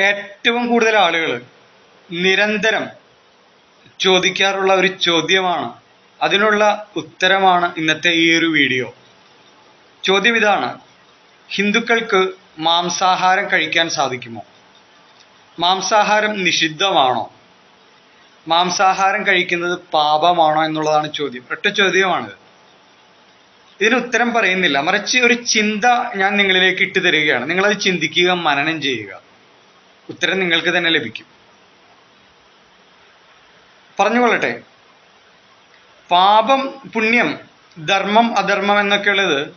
ഏറ്റവും കൂടുതൽ ആളുകൾ നിരന്തരം ചോദിക്കാറുള്ള ഒരു ചോദ്യമാണ്. അതിനുള്ള ഉത്തരമാണ് ഇന്നത്തെ ഈ ഒരു വീഡിയോ. ചോദ്യം ഇതാണ്. ഹിന്ദുക്കൾക്ക് മാംസാഹാരം കഴിക്കാൻ സാധിക്കുമോ? മാംസാഹാരം നിഷിദ്ധമാണോ? മാംസാഹാരം കഴിക്കുന്നത് പാപമാണോ എന്നുള്ളതാണ് ചോദ്യം. ഒറ്റ ചോദ്യമാണിത് ഇതിന് ഉത്തരം പറയുന്നില്ല. മറിച്ച് ഒരു ചിന്ത ഞാൻ നിങ്ങളിലേക്ക് ഇട്ട് തരികയാണ്. നിങ്ങളത് ചിന്തിക്കുക മനനം ചെയ്യുക. ഉത്തരം നിങ്ങൾക്ക് തന്നെ ലഭിക്കും. പറഞ്ഞുകൊള്ളട്ടെ. പാപം പുണ്യം ധർമ്മം അധർമ്മം എന്നൊക്കെ ഉള്ളത്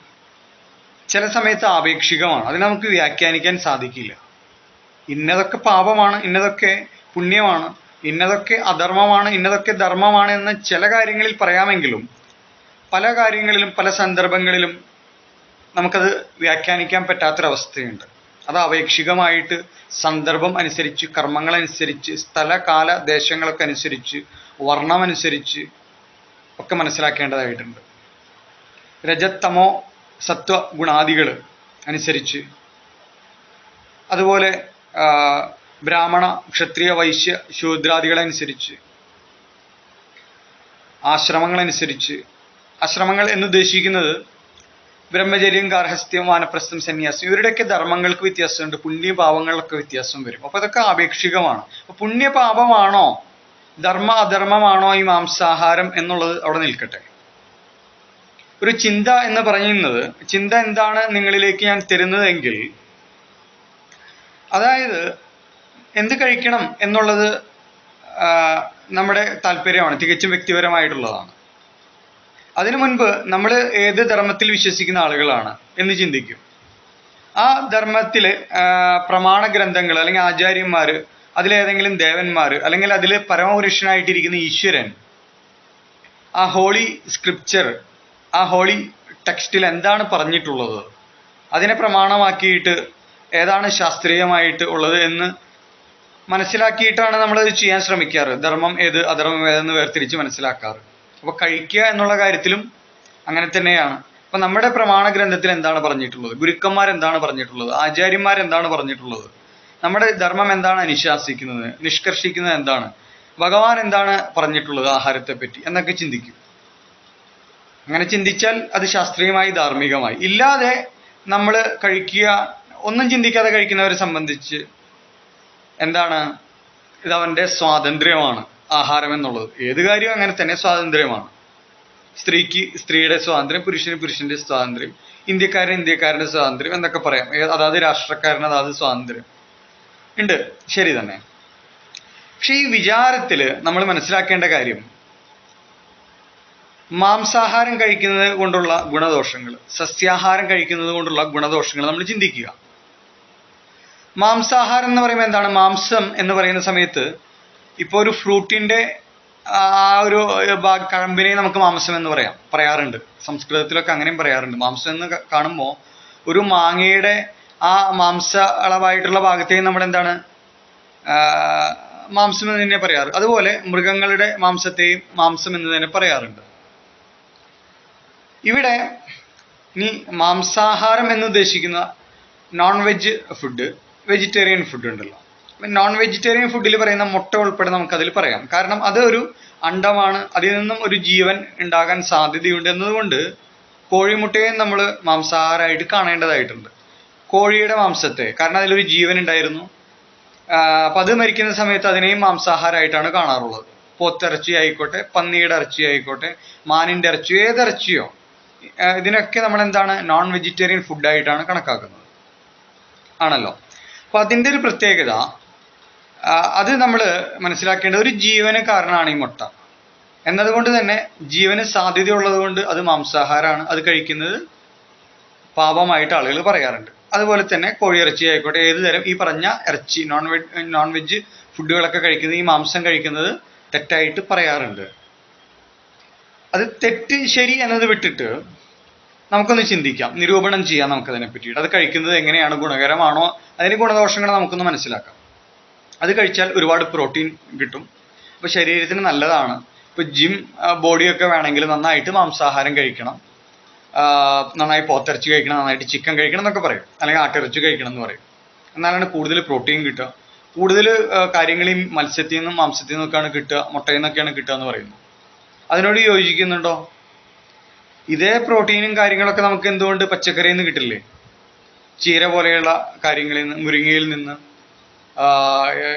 ചില സമയത്ത് ആപേക്ഷികമാണ്. അതിനെ നമുക്ക് വ്യാഖ്യാനിക്കാൻ സാധിക്കില്ല. ഇന്നതൊക്കെ പാപമാണ് ഇന്നതൊക്കെ പുണ്യമാണ് ഇന്നതൊക്കെ അധർമ്മമാണ് ഇന്നതൊക്കെ ധർമ്മമാണ് എന്ന് ചില കാര്യങ്ങളിൽ പറയാമെങ്കിലും പല കാര്യങ്ങളിലും പല സന്ദർഭങ്ങളിലും നമുക്കത് വ്യാഖ്യാനിക്കാൻ പറ്റാത്തൊരവസ്ഥയുണ്ട്. അത് അപേക്ഷികമായിട്ട് സന്ദർഭം അനുസരിച്ച് കർമ്മങ്ങൾ അനുസരിച്ച് സ്ഥല കാല ദേശങ്ങളൊക്കെ അനുസരിച്ച് വർണമനുസരിച്ച് ഒക്കെ മനസ്സിലാക്കേണ്ടതായിട്ടുണ്ട്. രജത്തമോ സത്വ ഗുണാദികൾ അനുസരിച്ച്. അതുപോലെ ബ്രാഹ്മണ ക്ഷത്രിയ വൈശ്യ ശൂദ്രാദികളനുസരിച്ച്. ആശ്രമങ്ങളനുസരിച്ച്. ആശ്രമങ്ങൾ എന്നുദ്ദേശിക്കുന്നത് ബ്രഹ്മചര്യം ഗാർഹസ്ഥ്യം വാനപ്രസ്ഥം സന്യാസം ഇവരുടെയൊക്കെ ധർമ്മങ്ങൾക്ക് വ്യത്യാസമുണ്ട്. പുണ്യപാപങ്ങളിലൊക്കെ വ്യത്യാസം വരും അപ്പൊ അതൊക്കെ ആപേക്ഷികമാണ്. അപ്പൊ പുണ്യപാപമാണോ? ധർമ്മ അധർമ്മമാണോ ഈ മാംസാഹാരം എന്നുള്ളത് അവിടെ നിൽക്കട്ടെ. ഒരു ചിന്ത എന്ന് പറയുന്നത് ചിന്ത എന്താണ് നിങ്ങളിലേക്ക് ഞാൻ തരുന്നതെങ്കിൽ അതായത് എന്ത് കഴിക്കണം എന്നുള്ളത് നമ്മുടെ താല്പര്യമാണ്. തികച്ചും വ്യക്തിപരമായിട്ടുള്ളതാണ്. അതിനു മുൻപ് നമ്മൾ ഏത് ധർമ്മത്തിൽ വിശ്വസിക്കുന്ന ആളുകളാണ് എന്ന് ചിന്തിക്കും. ആ ധർമ്മത്തിലെ പ്രമാണ ഗ്രന്ഥങ്ങൾ അല്ലെങ്കിൽ ആചാര്യന്മാർ അതിലേതെങ്കിലും ദേവന്മാർ അല്ലെങ്കിൽ അതിൽ പരമപുരുഷനായിട്ടിരിക്കുന്ന ഈശ്വരൻ ആ ഹോളി സ്ക്രിപ്ചർ ആ ഹോളി ടെക്സ്റ്റിൽ എന്താണ് പറഞ്ഞിട്ടുള്ളത് അതിനെ പ്രമാണമാക്കിയിട്ട് ഏതാണ് ശാസ്ത്രീയമായിട്ട് ഉള്ളത് എന്ന് മനസ്സിലാക്കിയിട്ടാണ് നമ്മൾ ചെയ്യാൻ ശ്രമിക്കാറ്. ധർമ്മം ഏത് അധർമ്മം ഏതെന്ന് വേർതിരിച്ച് മനസ്സിലാക്കാറ്. അപ്പോൾ കഴിക്കുക എന്നുള്ള കാര്യത്തിലും അങ്ങനെ തന്നെയാണ്. അപ്പൊ നമ്മുടെ പ്രമാണ ഗ്രന്ഥത്തിൽ എന്താണ് പറഞ്ഞിട്ടുള്ളത്? ഗുരുക്കന്മാർ എന്താണ് പറഞ്ഞിട്ടുള്ളത്? ആചാര്യന്മാർ എന്താണ് പറഞ്ഞിട്ടുള്ളത്? നമ്മുടെ ധർമ്മം എന്താണ് അനുശാസിക്കുന്നത്? നിഷ്കർഷിക്കുന്നത് എന്താണ്? ഭഗവാൻ എന്താണ് പറഞ്ഞിട്ടുള്ളത് ആഹാരത്തെ പറ്റി എന്നൊക്കെ ചിന്തിക്കും. അങ്ങനെ ചിന്തിച്ചാൽ അത് ശാസ്ത്രീയമായി ധാർമ്മികമായി. ഇല്ലാതെ നമ്മൾ കഴിക്കുക ഒന്നും ചിന്തിക്കാതെ കഴിക്കുന്നവരെ സംബന്ധിച്ച് എന്താണ്? ഇത് അവന്റെ സ്വാതന്ത്ര്യമാണ്. ആഹാരം എന്നുള്ളത് ഏത് കാര്യവും അങ്ങനെ തന്നെ സ്വാതന്ത്ര്യമാണ്. സ്ത്രീക്ക് സ്ത്രീയുടെ സ്വാതന്ത്ര്യം പുരുഷന് പുരുഷന്റെ സ്വാതന്ത്ര്യം ഇന്ത്യക്കാരൻ ഇന്ത്യക്കാരന്റെ സ്വാതന്ത്ര്യം എന്നൊക്കെ പറയാം. അതാത് രാഷ്ട്രക്കാരന് അതാത് സ്വാതന്ത്ര്യം. ഉണ്ട്. ശരി തന്നെ. പക്ഷെ ഈ വിചാരത്തിൽ നമ്മൾ മനസ്സിലാക്കേണ്ട കാര്യം മാംസാഹാരം കഴിക്കുന്നത് കൊണ്ടുള്ള ഗുണദോഷങ്ങൾ സസ്യാഹാരം കഴിക്കുന്നത് കൊണ്ടുള്ള ഗുണദോഷങ്ങൾ നമ്മൾ ചിന്തിക്കുക. മാംസാഹാരം എന്ന് പറയുമ്പോൾ എന്താണ്? മാംസം എന്ന് പറയുന്ന സമയത്ത് ഇപ്പോൾ ഒരു ഫ്രൂട്ടിന്റെ ആ ഒരു കഴമ്പിനെ നമുക്ക് മാംസം എന്ന് പറയാം പറയാറുണ്ട്. സംസ്കൃതത്തിലൊക്കെ അങ്ങനെയും പറയാറുണ്ട്. മാംസം എന്ന് കാണുമ്പോൾ ഒരു മാങ്ങയുടെ ആ മാംസ അളവായിട്ടുള്ള ഭാഗത്തെയും നമ്മൾ എന്താണ്? മാംസം എന്ന് തന്നെ പറയാറ്. അതുപോലെ മൃഗങ്ങളുടെ മാംസത്തെയും മാംസം എന്ന് തന്നെ പറയാറുണ്ട്. ഇവിടെ ഇനി മാംസാഹാരം എന്ന് ഉദ്ദേശിക്കുന്ന non veg food vegetarian food ഉണ്ടല്ലോ. നോൺ വെജിറ്റേറിയൻ ഫുഡിൽ പറയുന്ന മുട്ട ഉൾപ്പെടെ നമുക്ക് അതിൽ പറയാം. കാരണം അത് ഒരു അണ്ടമാണ്. അതിൽ നിന്നും ഒരു ജീവൻ ഉണ്ടാകാൻ സാധ്യതയുണ്ട് എന്നതുകൊണ്ട് കോഴിമുട്ടയെ നമ്മൾ മാംസാഹാരമായിട്ട് കാണേണ്ടതായിട്ടുണ്ട്. കോഴിയുടെ മാംസത്തെ. കാരണം അതിലൊരു ജീവൻ ഉണ്ടായിരുന്നു. അപ്പം അത് മരിക്കുന്ന സമയത്ത് അതിനെയും മാംസാഹാരമായിട്ടാണ് കാണാറുള്ളത്. പോത്തിറച്ചി ആയിക്കോട്ടെ പന്നിയുടെ ഇറച്ചി ആയിക്കോട്ടെ മാനിന്റെ ഇറച്ചിയോ ഏതിറച്ചിയോ ഇതിനൊക്കെ നമ്മൾ എന്താണ് നോൺ വെജിറ്റേറിയൻ ഫുഡായിട്ടാണ് കണക്കാക്കുന്നത്. ആണല്ലോ. അപ്പൊ അതിന്റെ ഒരു പ്രത്യേകത അത് നമ്മൾ മനസ്സിലാക്കേണ്ടത് ഒരു ജീവന് കാരണമാണ് ഈ മുട്ട. എന്നതുകൊണ്ട് തന്നെ ജീവന് സാധ്യതയുള്ളത് കൊണ്ട് അത് മാംസാഹാരമാണ്. അത് കഴിക്കുന്നത് പാപമായിട്ട് ആളുകൾ പറയാറുണ്ട്. അതുപോലെ തന്നെ കോഴിയിറച്ചി ആയിക്കോട്ടെ ഏത് തരം ഈ പറഞ്ഞ ഇറച്ചി നോൺ വെജ് നോൺ വെജ് ഫുഡുകളൊക്കെ കഴിക്കുന്നത് ഈ മാംസം കഴിക്കുന്നത് തെറ്റായിട്ട് പറയാറുണ്ട്. അത് തെറ്റ് ശരി എന്നത് വിട്ടിട്ട് നമുക്കൊന്ന് ചിന്തിക്കാം. നിരൂപണം ചെയ്യാം നമുക്കതിനെ പറ്റിയിട്ട് അത് കഴിക്കുന്നത് എങ്ങനെയാണ് ഗുണകരമാണോ അതിന് ഗുണദോഷങ്ങൾ നമുക്കൊന്ന് മനസ്സിലാക്കാം. അത് കഴിച്ചാൽ ഒരുപാട് പ്രോട്ടീൻ കിട്ടും. അപ്പോൾ ശരീരത്തിന് നല്ലതാണ്. ഇപ്പോൾ ജിം ബോഡിയൊക്കെ വേണമെങ്കിൽ നന്നായിട്ട് മാംസാഹാരം കഴിക്കണം. നന്നായി പോത്തിറച്ചി കഴിക്കണം നന്നായിട്ട് ചിക്കൻ കഴിക്കണം എന്നൊക്കെ പറയും. അല്ലെങ്കിൽ ആട്ടിറച്ചി കഴിക്കണം എന്ന് പറയും. എന്നാലാണ് കൂടുതൽ പ്രോട്ടീൻ കിട്ടുക. കൂടുതൽ കാര്യങ്ങൾ ഈ മത്സ്യത്തിൽ നിന്നും മാംസത്തിൽ നിന്നൊക്കെയാണ് കിട്ടുക. മുട്ടയിൽ നിന്നൊക്കെയാണ് കിട്ടുക എന്ന് പറയുന്നു. അതിനോട് യോജിക്കുന്നുണ്ടോ? ഇതേ പ്രോട്ടീനും കാര്യങ്ങളൊക്കെ നമുക്ക് എന്തുകൊണ്ട് പച്ചക്കറിയിൽ നിന്ന് കിട്ടില്ലേ? ചീര പോലെയുള്ള കാര്യങ്ങളിൽ നിന്ന് മുരിങ്ങയിൽ നിന്ന്.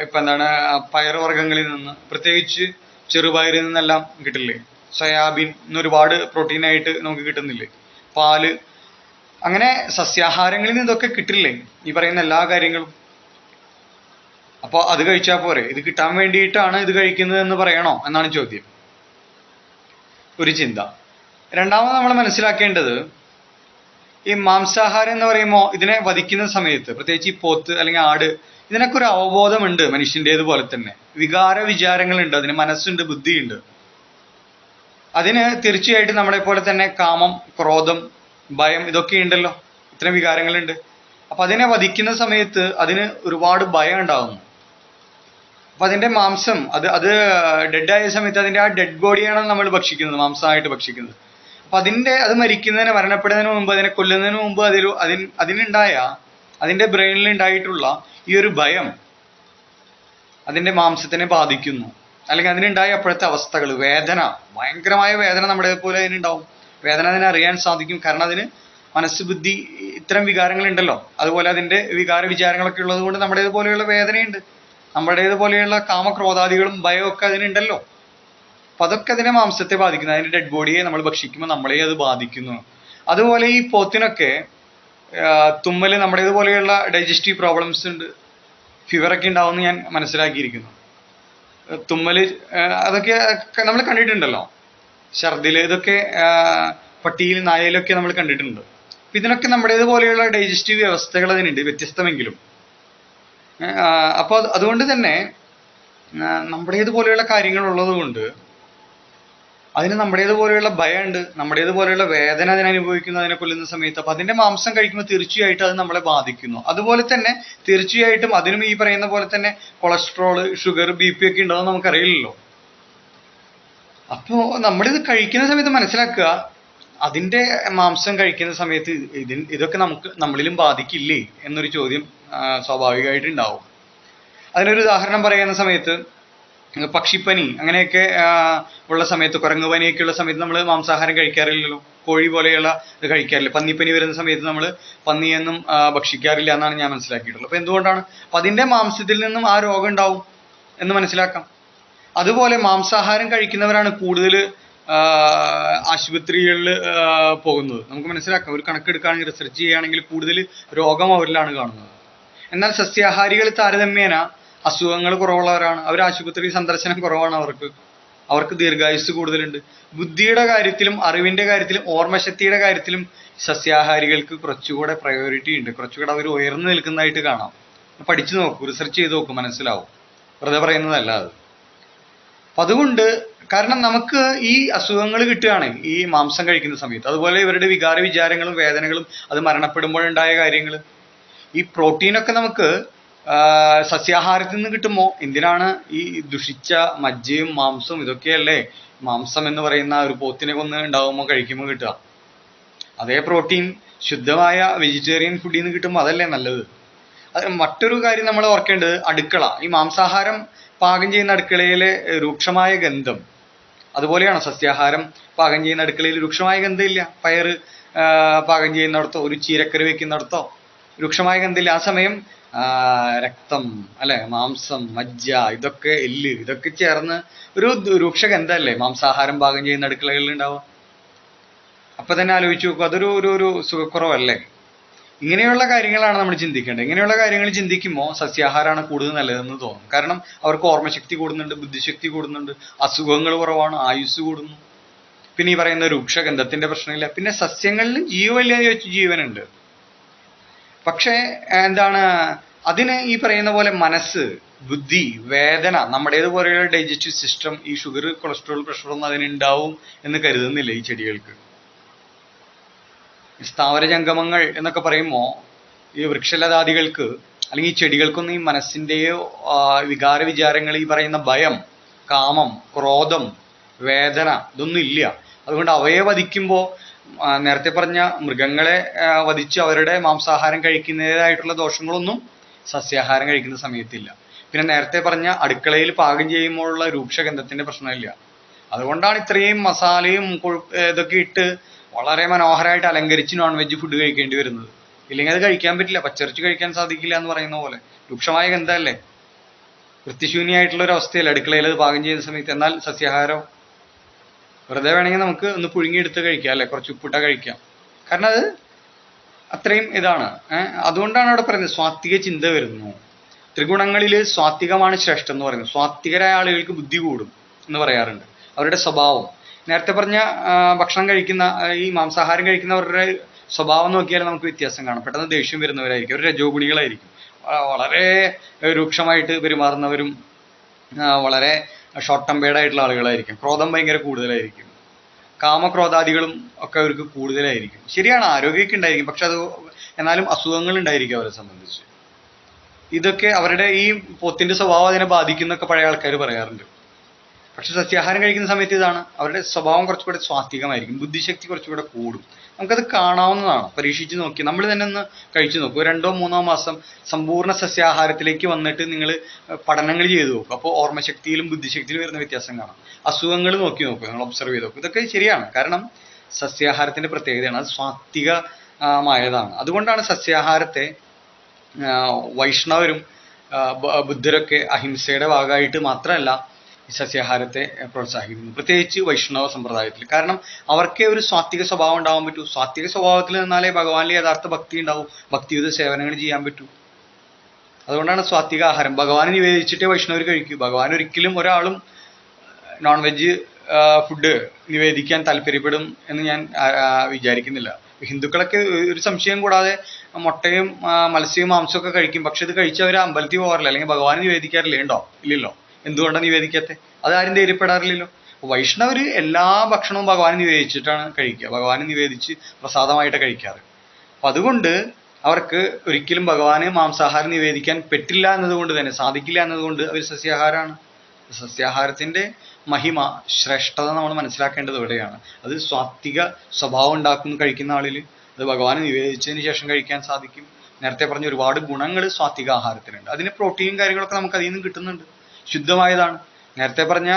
ഇപ്പം എന്താണ് പയറുവർഗങ്ങളിൽ നിന്ന് പ്രത്യേകിച്ച് ചെറുപയറിൽ നിന്നെല്ലാം കിട്ടില്ലേ? സോയാബീൻ ഇന്ന് ഒരുപാട് പ്രോട്ടീനായിട്ട് നമുക്ക് കിട്ടുന്നില്ലേ? പാൽ അങ്ങനെ സസ്യാഹാരങ്ങളിൽ നിന്നൊക്കെ കിട്ടില്ലേ? ഈ പറയുന്ന എല്ലാ കാര്യങ്ങളും. അപ്പോൾ അത് കഴിച്ചാൽ പോരെ. ഇത് കിട്ടാൻ വേണ്ടിയിട്ടാണ് ഇത് കഴിക്കുന്നത് എന്ന് പറയണോ എന്നാണ് ചോദ്യം. ഒരു ചിന്ത. രണ്ടാമത് നമ്മൾ മനസ്സിലാക്കേണ്ടത് ഈ മാംസാഹാരം എന്ന് പറയുമ്പോൾ ഇതിനെ വധിക്കുന്ന സമയത്ത് പ്രത്യേകിച്ച് ഈ പോത്ത് അല്ലെങ്കിൽ ആട് ഇതിനൊക്കെ ഒരു അവബോധമുണ്ട് മനുഷ്യന്റേതുപോലെ തന്നെ. വികാര വിചാരങ്ങളുണ്ട് അതിന് മനസ്സുണ്ട് ബുദ്ധിയുണ്ട്. അതിന് തീർച്ചയായിട്ടും നമ്മളെ പോലെ തന്നെ കാമം ക്രോധം ഭയം ഇതൊക്കെ ഉണ്ടല്ലോ. ഇത്തരം വികാരങ്ങളുണ്ട്. അപ്പൊ അതിനെ വധിക്കുന്ന സമയത്ത് അതിന് ഒരുപാട് ഭയം ഉണ്ടാകുന്നു. അപ്പൊ അതിന്റെ മാംസം അത് അത് ഡെഡായ സമയത്ത് അതിന്റെ ആ ഡെഡ് ബോഡിയാണ് നമ്മൾ ഭക്ഷിക്കുന്നത് മാംസമായിട്ട് ഭക്ഷിക്കുന്നത്. അപ്പൊ അതിന്റെ അത് മരിക്കുന്നതിന് മരണപ്പെടുന്നതിന് മുമ്പ് അതിനെ കൊല്ലുന്നതിന് മുമ്പ് അതിൽ അതിന് അതിനുണ്ടായ അതിന്റെ ബ്രെയിനിൽ ഉണ്ടായിട്ടുള്ള ഈ ഒരു ഭയം അതിന്റെ മാംസത്തിനെ ബാധിക്കുന്നു. അല്ലെങ്കിൽ അതിനുണ്ടായ അപ്പോഴത്തെ അവസ്ഥകൾ വേദന ഭയങ്കരമായ വേദന നമ്മുടെ പോലെ അതിനുണ്ടാവും. വേദന അതിനെ അറിയാൻ സാധിക്കും. കാരണം അതിന് മനസ്സ് ബുദ്ധി ഇത്തരം വികാരങ്ങൾ ഉണ്ടല്ലോ അതുപോലെ അതിന്റെ വികാര വിചാരങ്ങളൊക്കെ ഉള്ളത് കൊണ്ട് നമ്മുടേതുപോലെയുള്ള വേദനയുണ്ട്. നമ്മുടേതുപോലെയുള്ള കാമക്രോധാദികളും ഭയവും ഒക്കെ അതിനുണ്ടല്ലോ. അപ്പൊ അതൊക്കെ അതിനെ മാംസത്തെ ബാധിക്കുന്നു അതിന്റെ ഡെഡ് ബോഡിയെ നമ്മൾ ഭക്ഷിക്കുമ്പോൾ നമ്മളെ അത് ബാധിക്കുന്നു. അതുപോലെ ഈ പോത്തിനൊക്കെ തുമ്മൽ നമ്മുടേതുപോലെയുള്ള ഡൈജസ്റ്റീവ് പ്രോബ്ലംസ് ഉണ്ട്. ഫീവറൊക്കെ ഉണ്ടാവുമെന്ന് ഞാൻ മനസ്സിലാക്കിയിരിക്കുന്നു. തുമ്മൽ അതൊക്കെ നമ്മൾ കണ്ടിട്ടുണ്ടല്ലോ. ഛർദിൽ ഇതൊക്കെ പട്ടിയിൽ നായയിലൊക്കെ നമ്മൾ കണ്ടിട്ടുണ്ട്. അപ്പൊ ഇതിനൊക്കെ നമ്മുടേതുപോലെയുള്ള ഡൈജസ്റ്റീവ് വ്യവസ്ഥകൾ അതിനുണ്ട് വ്യത്യസ്തമെങ്കിലും. അപ്പോൾ അതുകൊണ്ട് തന്നെ നമ്മുടേതുപോലെയുള്ള കാര്യങ്ങൾ ഉള്ളത് കൊണ്ട് അതിന് നമ്മുടേതുപോലെയുള്ള ഭയമുണ്ട് നമ്മുടേതുപോലെയുള്ള വേദന അതിനെ അനുഭവിക്കുന്നു അതിനെ കൊല്ലുന്ന സമയത്ത്. അപ്പൊ അതിന്റെ മാംസം കഴിക്കുമ്പോൾ തീർച്ചയായിട്ടും അത് നമ്മളെ ബാധിക്കുന്നു. അതുപോലെ തന്നെ തീർച്ചയായിട്ടും അതിനും ഈ പറയുന്ന പോലെ തന്നെ കൊളസ്ട്രോൾ ഷുഗർ ബി പി ഒക്കെ ഉണ്ടോ നമുക്കറിയില്ലല്ലോ. അപ്പോ നമ്മളിത് കഴിക്കുന്ന സമയത്ത് മനസ്സിലാക്കുക അതിന്റെ മാംസം കഴിക്കുന്ന സമയത്ത് ഇതിൽ ഇതൊക്കെ നമുക്ക് നമ്മളിലും ബാധിക്കില്ലേ എന്നൊരു ചോദ്യം സ്വാഭാവികമായിട്ട് ഉണ്ടാവും അതിനൊരു ഉദാഹരണം പറയുന്ന സമയത്ത് പക്ഷിപ്പനി അങ്ങനെയൊക്കെ ഉള്ള സമയത്ത് കുരങ്ങ് പനിയൊക്കെ ഉള്ള സമയത്ത് നമ്മൾ മാംസാഹാരം കഴിക്കാറില്ലല്ലോ. കോഴി പോലെയുള്ള ഇത് കഴിക്കാറില്ല. പന്നിപ്പനി വരുന്ന സമയത്ത് നമ്മൾ പന്നിയൊന്നും ഭക്ഷിക്കാറില്ല എന്നാണ് ഞാൻ മനസ്സിലാക്കിയിട്ടുള്ളത്. അപ്പൊ എന്തുകൊണ്ടാണ്? അപ്പൊ അതിന്റെ മാംസത്തിൽ നിന്നും ആ രോഗം ഉണ്ടാവും എന്ന് മനസ്സിലാക്കാം. അതുപോലെ മാംസാഹാരം കഴിക്കുന്നവരാണ് കൂടുതൽ ആശുപത്രികളിൽ പോകുന്നത്. നമുക്ക് മനസ്സിലാക്കാം. ഒരു കണക്കെടുക്കുകയാണെങ്കിൽ റിസർച്ച് ചെയ്യുകയാണെങ്കിൽ കൂടുതൽ രോഗം അവരിലാണ് കാണുന്നത്. എന്നാൽ സസ്യാഹാരികൾ താരതമ്യേന അസുഖങ്ങൾ കുറവുള്ളവരാണ്. അവർ ആശുപത്രി സന്ദർശനം കുറവാണ് അവർക്ക്. അവർക്ക് ദീർഘായുസ് കൂടുതലുണ്ട്. ബുദ്ധിയുടെ കാര്യത്തിലും അറിവിന്റെ കാര്യത്തിലും ഓർമ്മശക്തിയുടെ കാര്യത്തിലും സസ്യാഹാരികൾക്ക് കുറച്ചുകൂടെ പ്രയോറിറ്റി ഉണ്ട്. കുറച്ചുകൂടെ അവർ ഉയർന്നു നിൽക്കുന്നതായിട്ട് കാണാം. പഠിച്ചു നോക്കൂ റിസർച്ച് ചെയ്ത് നോക്കൂ മനസ്സിലാവും. വെറുതെ പറയുന്നതല്ല അത്. അപ്പൊ അതുകൊണ്ട് കാരണം നമുക്ക് ഈ അസുഖങ്ങൾ കിട്ടുകയാണ് ഈ മാംസം കഴിക്കുന്ന സമയത്ത്. അതുപോലെ ഇവരുടെ വികാര വിചാരങ്ങളും വേദനകളും അത് മരണപ്പെടുമ്പോഴുണ്ടായ കാര്യങ്ങൾ ഈ പ്രോട്ടീനൊക്കെ നമുക്ക് സസ്യാഹാരത്തിൽ നിന്ന് കിട്ടുമോ? എന്തിനാണ് ഈ ദുഷിച്ച മജ്ജയും മാംസവും ഇതൊക്കെയല്ലേ? മാംസം എന്ന് പറയുന്ന ഒരു പോത്തിനെ കൊന്ന് ഉണ്ടാകുമ്പോൾ കഴിക്കുമ്പോൾ കിട്ടുക. അതേ പ്രോട്ടീൻ ശുദ്ധമായ വെജിറ്റേറിയൻ ഫുഡിൽ നിന്ന് കിട്ടുമ്പോൾ അതല്ലേ നല്ലത്. അത് മറ്റൊരു കാര്യം നമ്മൾ ഓർക്കേണ്ടത് അടുക്കള. ഈ മാംസാഹാരം പാകം ചെയ്യുന്ന അടുക്കളയിലെ രൂക്ഷമായ ഗന്ധം. അതുപോലെയാണ് സസ്യാഹാരം പാകം ചെയ്യുന്ന അടുക്കളയിൽ രൂക്ഷമായ ഗന്ധമില്ല? പയർ പാകം ചെയ്യുന്നിടത്തോ ഒരു ചീരക്കറി വെക്കുന്നിടത്തോ? രൂക്ഷമായ ഗന്ധമില്ല ആ സമയം രക്തം അല്ലെ? മാംസം മജ്ജ ഇതൊക്കെ എല്ല് ഇതൊക്കെ ചേർന്ന് ഒരു രൂക്ഷ ഗന്ധമല്ലേ? മാംസാഹാരം പാകം ചെയ്യുന്ന അടുക്കളകളിൽ ഉണ്ടാവുക. അപ്പൊ തന്നെ ആലോചിച്ച് നോക്കൂ അതൊരു ഒരു ഒരു സുഖക്കുറവല്ലേ? ഇങ്ങനെയുള്ള കാര്യങ്ങളാണ് നമ്മൾ ചിന്തിക്കേണ്ടത്. ഇങ്ങനെയുള്ള കാര്യങ്ങൾ ചിന്തിക്കുമ്പോൾ സസ്യാഹാരമാണ് കൂടുതൽ നല്ലതെന്ന് തോന്നും. കാരണം അവർക്ക് ഓർമ്മശക്തി കൂടുന്നുണ്ട് ബുദ്ധിശക്തി കൂടുന്നുണ്ട് അസുഖങ്ങൾ കുറവാണ് ആയുസ് കൂടുന്നു. പിന്നെ ഈ പറയുന്ന രൂക്ഷഗന്ധത്തിന്റെ പ്രശ്നമില്ല. പിന്നെ സസ്യങ്ങളിൽ ജീവനില്ല എന്ന് ചോദിച്ചു ജീവനുണ്ട്. പക്ഷേ എന്താണ് അതിന് ഈ പറയുന്ന പോലെ മനസ്സ് ബുദ്ധി വേദന നമ്മുടേതുപോലെയുള്ള ഡൈജസ്റ്റീവ് സിസ്റ്റം ഈ ഷുഗർ കൊളസ്ട്രോൾ പ്രഷർ ഒന്നും അതിനുണ്ടാവും എന്ന് കരുതുന്നില്ല ഈ ചെടികൾക്ക്. സ്ഥാവര ജംഗമങ്ങൾ എന്നൊക്കെ പറയുമ്പോൾ ഈ വൃക്ഷലതാദികൾക്ക് അല്ലെങ്കിൽ ഈ ചെടികൾക്കൊന്നും ഈ മനസ്സിന്റെയോ വികാര വിചാരങ്ങൾ ഈ പറയുന്ന ഭയം കാമം ക്രോധം വേദന ഇതൊന്നും ഇല്ല. അതുകൊണ്ട് അവയെ വധിക്കുമ്പോൾ നേരത്തെ പറഞ്ഞ മൃഗങ്ങളെ വധിച്ച് അവരുടെ മാംസാഹാരം കഴിക്കുന്നതായിട്ടുള്ള ദോഷങ്ങളൊന്നും സസ്യാഹാരം കഴിക്കുന്ന സമയത്തില്ല. പിന്നെ നേരത്തെ പറഞ്ഞ അടുക്കളയിൽ പാകം ചെയ്യുമ്പോഴുള്ള രൂക്ഷഗന്ധത്തിന്റെ പ്രശ്നമില്ല. അതുകൊണ്ടാണ് ഇത്രയും മസാലയും ഇതൊക്കെ ഇട്ട് വളരെ മനോഹരമായിട്ട് അലങ്കരിച്ച് നോൺ വെജ് ഫുഡ് കഴിക്കേണ്ടി വരുന്നത്. ഇല്ലെങ്കിൽ അത് കഴിക്കാൻ പറ്റില്ല പച്ചറിച്ച് കഴിക്കാൻ സാധിക്കില്ല എന്ന് പറയുന്ന പോലെ. രൂക്ഷമായ ഗന്ധമല്ലേ? വൃത്തിശൂന്യമായിട്ടുള്ള ഒരു അവസ്ഥയല്ലേ അടുക്കളയിൽ അത് പാകം ചെയ്യുന്ന സമയത്ത്. എന്നാൽ സസ്യാഹാരം വെറുതെ വേണമെങ്കിൽ നമുക്ക് ഒന്ന് പുഴുങ്ങിയെടുത്ത് കഴിക്കാം അല്ലെ? കുറച്ച് ഉപ്പിട്ട കഴിക്കാം. കാരണം അത് അത്രയും ഇതാണ്. അതുകൊണ്ടാണ് അവിടെ പറയുന്നത് സ്വാത്വിക ചിന്ത വരുന്നു. ത്രിഗുണങ്ങളിൽ സ്വാത്വികമാണ് ശ്രേഷ്ഠം എന്ന് പറയുന്നത്. സ്വാത്വികരായ ആളുകൾക്ക് ബുദ്ധി കൂടും എന്ന് പറയാറുണ്ട്. അവരുടെ സ്വഭാവം. നേരത്തെ പറഞ്ഞ ഭക്ഷണം കഴിക്കുന്ന ഈ മാംസാഹാരം കഴിക്കുന്നവരുടെ സ്വഭാവം നോക്കിയാൽ നമുക്ക് വ്യത്യാസം കാണാം. പെട്ടെന്ന് ദേഷ്യം വരുന്നവരായിരിക്കും. അവർ രജോ ഗുണികളായിരിക്കും വളരെ രൂക്ഷമായിട്ട് പെരുമാറുന്നവരും വളരെ ഷോർട്ട് ടെമ്പേർഡ് ആയിട്ടുള്ള ആളുകളായിരിക്കും. ക്രോധം ഭയങ്കര കൂടുതലായിരിക്കും. കാമക്രോധാദികളും ഒക്കെ അവർക്ക് കൂടുതലായിരിക്കും. ശരിയാണ് ആരോഗ്യമൊക്കെ ഉണ്ടായിരിക്കും പക്ഷെ അത് എന്നാലും അസുഖങ്ങൾ ഉണ്ടായിരിക്കും അവരെ സംബന്ധിച്ച്. ഇതൊക്കെ അവരുടെ ഈ പോത്തിന്റെ സ്വഭാവം അതിനെ ബാധിക്കുന്നൊക്കെ പഴയ ആൾക്കാർ പറയാറുണ്ട്. പക്ഷെ സസ്യാഹാരം കഴിക്കുന്ന സമയത്ത് ഇതാണ്. അവരുടെ സ്വഭാവം കുറച്ചുകൂടെ സ്വാത്വികമായിരിക്കും ബുദ്ധിശക്തി കുറച്ചുകൂടെ കൂടും. നമുക്കത് കാണാവുന്നതാണ്. പരീക്ഷിച്ച് നോക്കി. നമ്മൾ തന്നെ ഒന്ന് കഴിച്ചു നോക്കൂ. രണ്ടോ മൂന്നോ മാസം സമ്പൂർണ സസ്യാഹാരത്തിലേക്ക് വന്നിട്ട് നിങ്ങൾ പഠനങ്ങൾ ചെയ്തു നോക്കും. അപ്പോൾ ഓർമ്മശക്തിയിലും ബുദ്ധിശക്തിയിലും വരുന്ന വ്യത്യാസം കാണാം. അസുഖങ്ങൾ നോക്കി നോക്കുക നിങ്ങൾ ഒബ്സർവ് ചെയ്ത് നോക്കും. ഇതൊക്കെ ശരിയാണ്. കാരണം സസ്യാഹാരത്തിന്റെ പ്രത്യേകതയാണ്. അത് സ്വാത്വികമായതാണ് അതുകൊണ്ടാണ് സസ്യാഹാരത്തെ വൈഷ്ണവരും ബുദ്ധരൊക്കെ അഹിംസയുടെ ഭാഗമായിട്ട് മാത്രമല്ല സസ്യാഹാരത്തെ പ്രോത്സാഹിപ്പിക്കുന്നു. പ്രത്യേകിച്ച് വൈഷ്ണവ സമ്പ്രദായത്തിൽ. കാരണം അവർക്കേ ഒരു സ്വാത്വിക സ്വഭാവം ഉണ്ടാവാൻ പറ്റൂ. സ്വാത്വിക സ്വഭാവത്തിൽ നിന്നാലേ ഭഗവാനിൽ യഥാർത്ഥ ഭക്തി ഉണ്ടാവും. ഭക്തിയുത സേവനങ്ങൾ ചെയ്യാൻ പറ്റൂ. അതുകൊണ്ടാണ് സ്വാത്വിക ആഹാരം. ഭഗവാനെ നിവേദിച്ചിട്ടേ വൈഷ്ണവർ കഴിക്കൂ. ഭഗവാൻ ഒരിക്കലും ഒരാളും നോൺ വെജ് ഫുഡ് നിവേദിക്കാൻ താല്പര്യപ്പെടും എന്ന് ഞാൻ വിചാരിക്കുന്നില്ല. ഹിന്ദുക്കളൊക്കെ ഒരു സംശയം കൂടാതെ മുട്ടയും മത്സ്യവും മാംസവും ഒക്കെ കഴിക്കും. പക്ഷെ ഇത് കഴിച്ച് അവർ അമ്പലത്തിൽ പോകാറില്ല. അല്ലെങ്കിൽ ഭഗവാനെ നിവേദിക്കാറില്ലേ. ഉണ്ടോ? ഇല്ലല്ലോ? എന്തുകൊണ്ടാണ് നിവേദിക്കാത്തത് അതാരും ധൈര്യപ്പെടാറില്ലല്ലോ. വൈഷ്ണവർ എല്ലാ ഭക്ഷണവും ഭഗവാന് നിവേദിച്ചിട്ടാണ് കഴിക്കുക. ഭഗവാന് നിവേദിച്ച് പ്രസാദമായിട്ട് കഴിക്കാറ്. അപ്പൊ അതുകൊണ്ട് അവർക്ക് ഒരിക്കലും ഭഗവാന് മാംസാഹാരം നിവേദിക്കാൻ പറ്റില്ല എന്നതുകൊണ്ട് തന്നെ സാധിക്കില്ല എന്നതുകൊണ്ട് അവർ സസ്യാഹാരമാണ് സസ്യാഹാരത്തിന്റെ മഹിമ ശ്രേഷ്ഠത നമ്മൾ മനസ്സിലാക്കേണ്ടത് ഇവിടെയാണ്. അത് സ്വാത്വിക സ്വഭാവം ഉണ്ടാക്കുന്നു കഴിക്കുന്ന ആളിൽ അത് ഭഗവാന് നിവേദിച്ചതിന് ശേഷം കഴിക്കാൻ സാധിക്കും. നേരത്തെ പറഞ്ഞ ഒരുപാട് ഗുണങ്ങൾ സ്വാത്വിക ആഹാരത്തിനുണ്ട്. അതിന് പ്രോട്ടീൻ കാര്യങ്ങളൊക്കെ നമുക്ക് അതിൽ നിന്ന് കിട്ടുന്നുണ്ട്. ശുദ്ധമായതാണ്. നേരത്തെ പറഞ്ഞ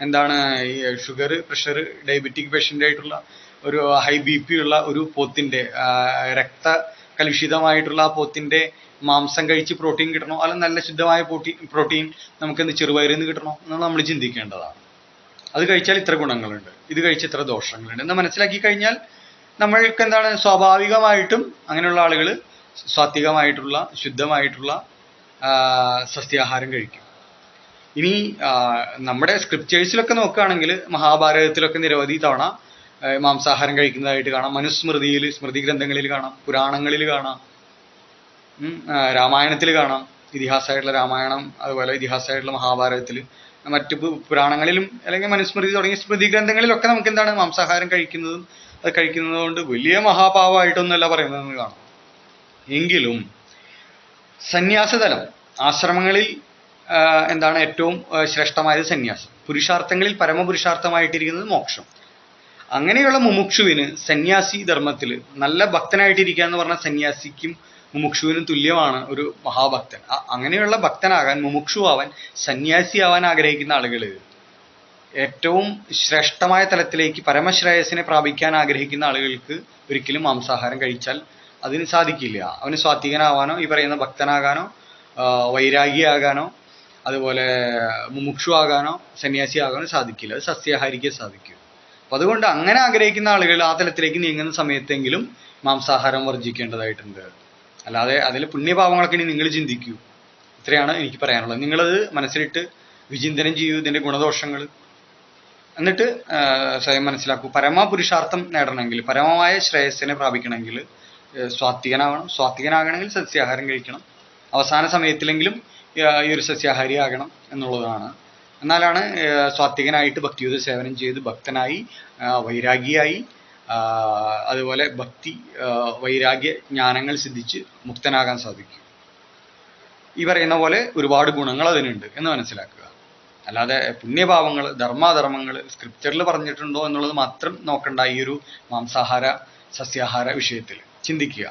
എന്താണ് ഈ ഷുഗർ പ്രഷർ ഡയബറ്റിക് പേഷ്യന്റ് ആയിട്ടുള്ള ഒരു ഹൈ ബി പി ഉള്ള ഒരു പോത്തിന്റെ രക്ത കലുഷിതമായിട്ടുള്ള ആ പോത്തിന്റെ മാംസം കഴിച്ച് പ്രോട്ടീൻ കിട്ടണോ? അല്ല നല്ല ശുദ്ധമായ പ്രോട്ടീൻ പ്രോട്ടീൻ നമുക്കെന്ത് ചെറുപയറിൽ നിന്ന് കിട്ടണോ? എന്ന് നമ്മൾ ചിന്തിക്കേണ്ടതാണ്. അത് കഴിച്ചാൽ ഇത്ര ഗുണങ്ങളുണ്ട്. ഇത് കഴിച്ച് ഇത്ര ദോഷങ്ങളുണ്ട്. എന്ന് മനസ്സിലാക്കി കഴിഞ്ഞാൽ നമ്മൾക്ക് എന്താണ് സ്വാഭാവികമായിട്ടും അങ്ങനെയുള്ള ആളുകൾ സാത്വികമായിട്ടുള്ള ശുദ്ധമായിട്ടുള്ള സസ്യാഹാരം കഴിക്കും. ഇനി നമ്മുടെ സ്ക്രിപ്റ്റേഴ്സിലൊക്കെ നോക്കുകയാണെങ്കിൽ മഹാഭാരതത്തിലൊക്കെ നിരവധി തവണ മാംസാഹാരം കഴിക്കുന്നതായിട്ട് കാണാം. മനുസ്മൃതിയിൽ സ്മൃതി ഗ്രന്ഥങ്ങളിൽ കാണാം. പുരാണങ്ങളിൽ കാണാം. രാമായണത്തിൽ കാണാം. ഇതിഹാസമായിട്ടുള്ള രാമായണം അതുപോലെ ഇതിഹാസമായിട്ടുള്ള മഹാഭാരതത്തിൽ. മറ്റു പുരാണങ്ങളിലും അല്ലെങ്കിൽ മനുസ്മൃതി തുടങ്ങിയ സ്മൃതി ഗ്രന്ഥങ്ങളിലൊക്കെ നമുക്ക് എന്താണ് മാംസാഹാരം കഴിക്കുന്നതും അത് കഴിക്കുന്നതുകൊണ്ട് വലിയ മഹാപാപമായിട്ടൊന്നുമല്ല പറയുന്നതെന്ന് കാണാം. എങ്കിലും സന്യാസതലം ആശ്രമങ്ങളിൽ എന്താണ് ഏറ്റവും ശ്രേഷ്ഠമായ ശ്രേഷ്ഠമായത് സന്യാസം. പുരുഷാർത്ഥങ്ങളിൽ പരമപുരുഷാർത്ഥമായിട്ടിരിക്കുന്നത് മോക്ഷം. അങ്ങനെയുള്ള മുമുക്ഷുവിന് സന്യാസി ധർമ്മത്തിൽ നല്ല ഭക്തനായിട്ടിരിക്കുക എന്ന് പറഞ്ഞ സന്യാസിക്കും മുമുക്ഷുവിനും തുല്യമാണ് ഒരു മഹാഭക്തൻ. അങ്ങനെയുള്ള ഭക്തനാകാൻ മുമുക്ഷു ആവാൻ സന്യാസി ആവാൻ ആഗ്രഹിക്കുന്ന ആളുകൾ ഏറ്റവും ശ്രേഷ്ഠമായ തലത്തിലേക്ക് പരമശ്രേയസിനെ പ്രാപിക്കാൻ ആഗ്രഹിക്കുന്ന ആളുകൾക്ക് ഒരിക്കലും മാംസാഹാരം കഴിച്ചാൽ അതിന് സാധിക്കില്ല. അവന് സ്വാത്വികനാവാനോ ഈ പറയുന്ന ഭക്തനാകാനോ വൈരാഗിയാകാനോ അതുപോലെ മുമുക്ഷു ആകാനോ സന്യാസി ആകാനോ സാധിക്കില്ല. അത് സസ്യാഹാരിക്ക് സാധിക്കും. അപ്പൊ അതുകൊണ്ട് അങ്ങനെ ആഗ്രഹിക്കുന്ന ആളുകൾ ആ തലത്തിലേക്ക് നീങ്ങുന്ന സമയത്തെങ്കിലും മാംസാഹാരം വർജിക്കേണ്ടതായിട്ടുണ്ട് അല്ലാതെ അതിൽ പുണ്യഭാവങ്ങളൊക്കെ ഇനി നിങ്ങൾ ചിന്തിക്കൂ. ഇത്രയാണ് എനിക്ക് പറയാനുള്ളത്. നിങ്ങളത് മനസ്സിലിട്ട് വിചിന്തനം ചെയ്യൂ ഇതിന്റെ ഗുണദോഷങ്ങൾ. എന്നിട്ട് സ്വയം മനസ്സിലാക്കൂ. പരമപുരുഷാർത്ഥം നേടണമെങ്കിൽ പരമമായ ശ്രേയസ്സിനെ പ്രാപിക്കണമെങ്കിൽ സ്വാത്വികനാവണം. സ്വാത്വികനാകണമെങ്കിൽ സസ്യാഹാരം കഴിക്കണം. അവസാന സമയത്തിലെങ്കിലും ഈ ഒരു സസ്യാഹാരി ആകണം എന്നുള്ളതാണ്. എന്നാലാണ് സ്വാത്വികനായിട്ട് ഭക്തിയുത സേവനം ചെയ്ത് ഭക്തനായി വൈരാഗിയായി അതുപോലെ ഭക്തി വൈരാഗ്യ ജ്ഞാനങ്ങൾ സിദ്ധിച്ച് മുക്തനാകാൻ സാധിക്കും. ഈ പറയുന്ന പോലെ ഒരുപാട് ഗുണങ്ങൾ അതിനുണ്ട് എന്ന് മനസ്സിലാക്കുക. അല്ലാതെ പുണ്യഭാവങ്ങൾ ധർമാധർമ്മങ്ങൾ സ്ക്രിപ്ചറിൽ പറഞ്ഞിട്ടുണ്ടോ എന്നുള്ളത് മാത്രം നോക്കണ്ട ഈ ഒരു മാംസാഹാര സസ്യാഹാര വിഷയത്തിൽ ചിന്തിക്കുക.